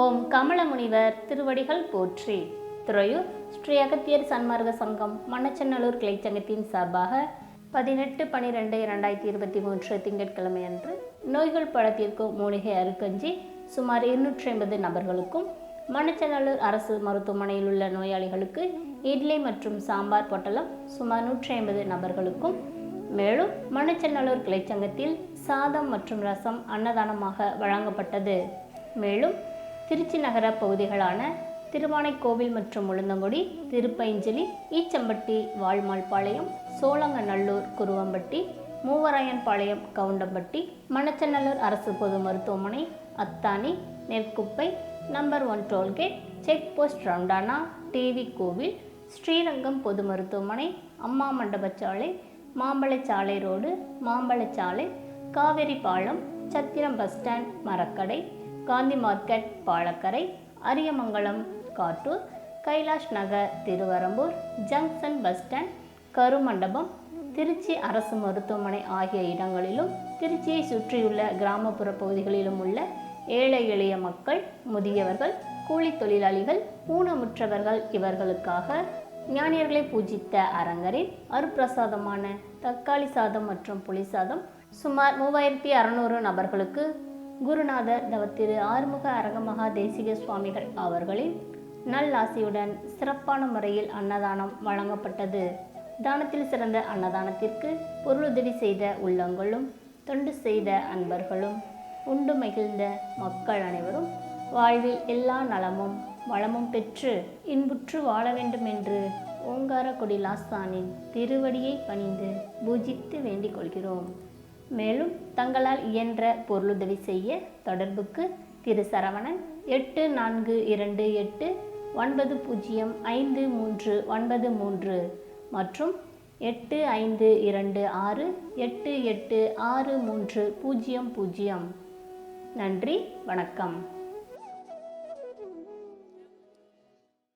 ஓம் கமலமுனிவர் திருவடிகள் போற்றி. துறையூர் ஸ்ரீ அகத்தியர் சன்மார்க்க சங்கம் மண்ணச்சநல்லூர் கிளைச்சங்கத்தின் சார்பாக பதினெட்டு பனிரெண்டு இரண்டாயிரத்தி இருபத்தி மூன்று திங்கட்கிழமை அன்று நோய்கள் படத்திற்கும் மூலிகை அருக்கஞ்சி சுமார் இருநூற்றி ஐம்பது நபர்களுக்கும் மண்ணச்சநல்லூர் அரசு மருத்துவமனையில் உள்ள நோயாளிகளுக்கு இட்லி மற்றும் சாம்பார் பொட்டலம் சுமார் நூற்றி ஐம்பது நபர்களுக்கும் மேலும் மண்ணச்சநல்லூர் கிளைச்சங்கத்தில் சாதம் மற்றும் ரசம் அன்னதானமாக வழங்கப்பட்டது. மேலும் திருச்சி நகர பகுதிகளான திருவானைக்கோவில் மற்றும் உளுந்தங்குடி திருப்பைஞ்சலி ஈச்சம்பட்டி வாழ்மாள்பாளையம் சோழங்கநல்லூர் குருவம்பட்டி மூவராயன்பாளையம் கவுண்டம்பட்டி மணச்சநல்லூர் அரசு பொது மருத்துவமனை Athani Nerkuppai number one tollgate check post ரவுண்டானா TV கோவில் ஸ்ரீரங்கம் பொது மருத்துவமனை அம்மா மண்டபச்சாலை மாம்பழச்சாலை ரோடு மாம்பழச்சாலை காவேரி பாலம் Chathiram bus stand Marakkadai Gandhi market Palakkarai Ariyamangalam Kattur Kailash Nagar Thiruverumbur junction bus stand Karumandapam Trichy அரசு மருத்துவமனை ஆகிய இடங்களிலும் திருச்சியை சுற்றியுள்ள கிராமப்புற பகுதிகளிலும் உள்ள ஏழை எளிய மக்கள் முதியவர்கள் கூலி தொழிலாளிகள் ஊனமுற்றவர்கள் இவர்களுக்காக ஞானியர்களை பூஜித்த அரங்கரின் அருப்பிரசாதமான தக்காளி சாதம் மற்றும் புளி சாதம் சுமார் மூவாயிரத்தி அறநூறு நபர்களுக்கு குருநாதர் தவத்திரு ஆறுமுக அரங்கமகா தேசிக சுவாமிகள் அவர்களின் நல்லாசியுடன் சிறப்பான முறையில் அன்னதானம் வழங்கப்பட்டது. தானத்தில் சிறந்த அன்னதானத்திற்கு பொருளுதவி செய்த உள்ளங்களும் தொண்டு செய்த அன்பர்களும் உண்டு மகிழ்ந்த மக்கள் அனைவரும் வாழ்வில் எல்லா நலமும் வளமும் பெற்று இன்புற்று வாழ வேண்டும் என்று ஓங்காரக்குடி லாஸ்தானின் திருவடியை பணிந்து பூஜித்து வேண்டிக் கொள்கிறோம். மேலும் தங்களால் இயன்ற பொருளுதவி செய்ய தொடர்புக்கு திரு சரவணன் எட்டு நான்கு இரண்டு எட்டு ஒன்பது பூஜ்ஜியம் ஐந்து மூன்று ஒன்பது மூன்று மற்றும் எட்டு ஐந்து இரண்டு ஆறு எட்டு எட்டு ஆறு மூன்று பூஜ்ஜியம் பூஜ்ஜியம். நன்றி வணக்கம்.